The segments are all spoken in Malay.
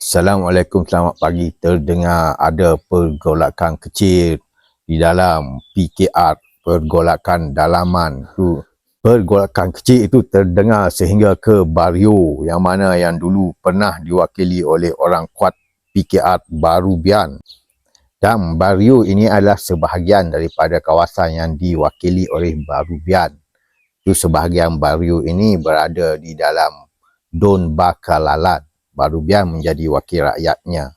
Assalamualaikum, selamat pagi. Terdengar ada pergolakan kecil di dalam PKR, pergolakan dalaman. Tu pergolakan kecil itu terdengar sehingga ke Bario yang mana yang dulu pernah diwakili oleh orang kuat PKR Baru Bian. Dan Bario ini adalah sebahagian daripada kawasan yang diwakili oleh Baru Bian. Itu sebahagian Bario ini berada di dalam Don Bakalalan baru biar menjadi wakil rakyatnya.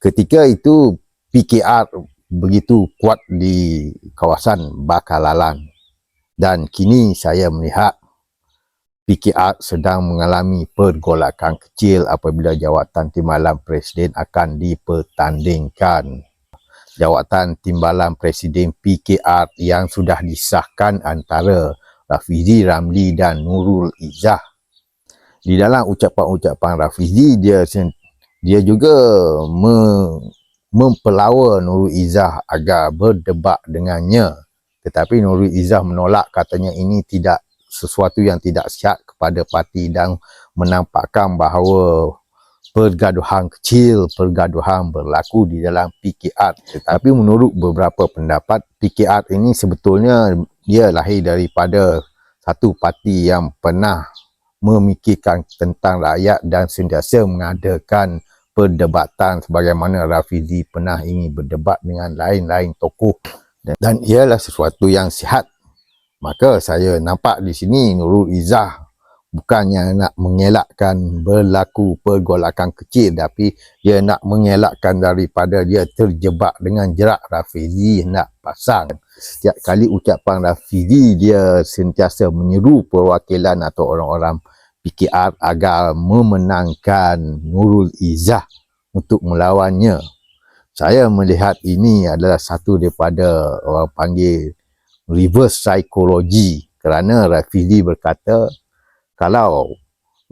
Ketika itu PKR begitu kuat di kawasan Bakalalan dan kini saya melihat PKR sedang mengalami pergolakan kecil apabila jawatan timbalan presiden akan dipertandingkan. Jawatan timbalan presiden PKR yang sudah disahkan antara Rafizi Ramli dan Nurul Izzah di dalam ucapan-ucapan Rafizi dia dia juga me, mempelawa Nurul Izzah agar berdebat dengannya tetapi Nurul Izzah menolak katanya ini tidak sesuatu yang tidak sihat kepada parti dan menampakkan bahawa pergaduhan kecil, pergaduhan berlaku di dalam PKR. Tetapi menurut beberapa pendapat, PKR ini sebetulnya dia lahir daripada satu parti yang pernah memikirkan tentang rakyat dan sentiasa mengadakan perdebatan sebagaimana Rafizi pernah ingin berdebat dengan lain-lain tokoh. Dan ialah sesuatu yang sihat. Maka saya nampak di sini Nurul Izzah bukannya nak mengelakkan berlaku pergolakan kecil tapi dia nak mengelakkan daripada dia terjebak dengan jerak Rafizi nak pasang setiap kali ucapan Rafizi dia sentiasa menyeru perwakilan atau orang-orang PKR agar memenangkan Nurul Izzah untuk melawannya. Saya melihat ini adalah satu daripada orang panggil reverse psychology kerana Rafizi berkata kalau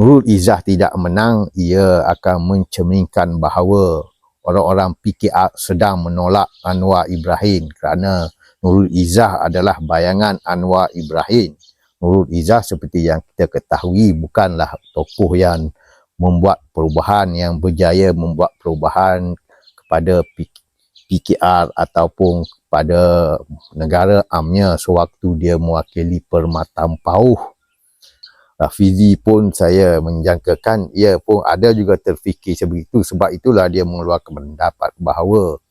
Nurul Izzah tidak menang ia akan mencerminkan bahawa orang-orang PKR sedang menolak Anwar Ibrahim kerana Nurul Izzah adalah bayangan Anwar Ibrahim. Nurul Izzah seperti yang kita ketahui bukanlah tokoh yang membuat perubahan yang berjaya membuat perubahan kepada PKR ataupun kepada negara amnya sewaktu dia mewakili Permatam Pauh. Rafizi pun saya menjangkakan ia pun ada juga terfikir sebegitu sebab itulah dia mengeluarkan pendapat bahawa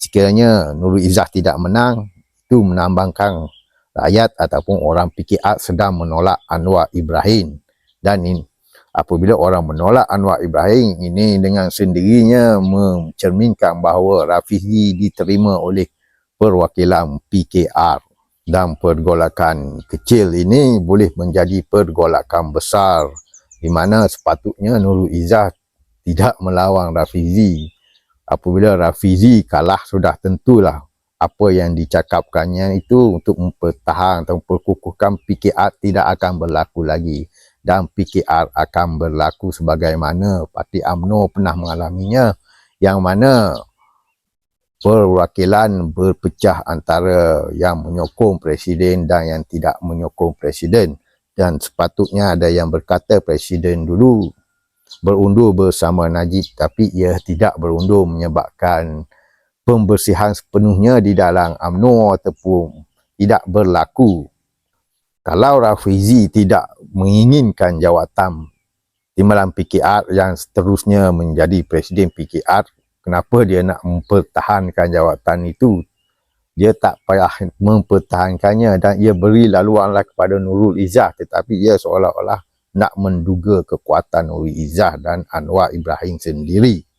sekiranya Nurul Izzah tidak menang itu menambangkan rakyat ataupun orang PKR sedang menolak Anwar Ibrahim. Dan ini apabila orang menolak Anwar Ibrahim ini dengan sendirinya mencerminkan bahawa Rafizi diterima oleh perwakilan PKR dan pergolakan kecil ini boleh menjadi pergolakan besar di mana sepatutnya Nurul Izzah tidak melawan Rafizi. Apabila Rafizi kalah sudah tentulah apa yang dicakapkannya itu untuk mempertahan atau memperkukuhkan PKR tidak akan berlaku lagi. Dan PKR akan berlaku sebagaimana Parti AMNO pernah mengalaminya yang mana perwakilan berpecah antara yang menyokong presiden dan yang tidak menyokong presiden dan sepatutnya ada yang berkata presiden dulu berundur bersama Najib tapi ia tidak berundur menyebabkan pembersihan sepenuhnya di dalam UMNO ataupun tidak berlaku. Kalau Rafizi tidak menginginkan jawatan timbalan PKR yang seterusnya menjadi Presiden PKR, kenapa dia nak mempertahankan jawatan itu? Dia tak payah mempertahankannya dan ia beri laluanlah kepada Nurul Izzah tetapi ia seolah-olah nak menduga kekuatan Nurul Izzah dan Anwar Ibrahim sendiri.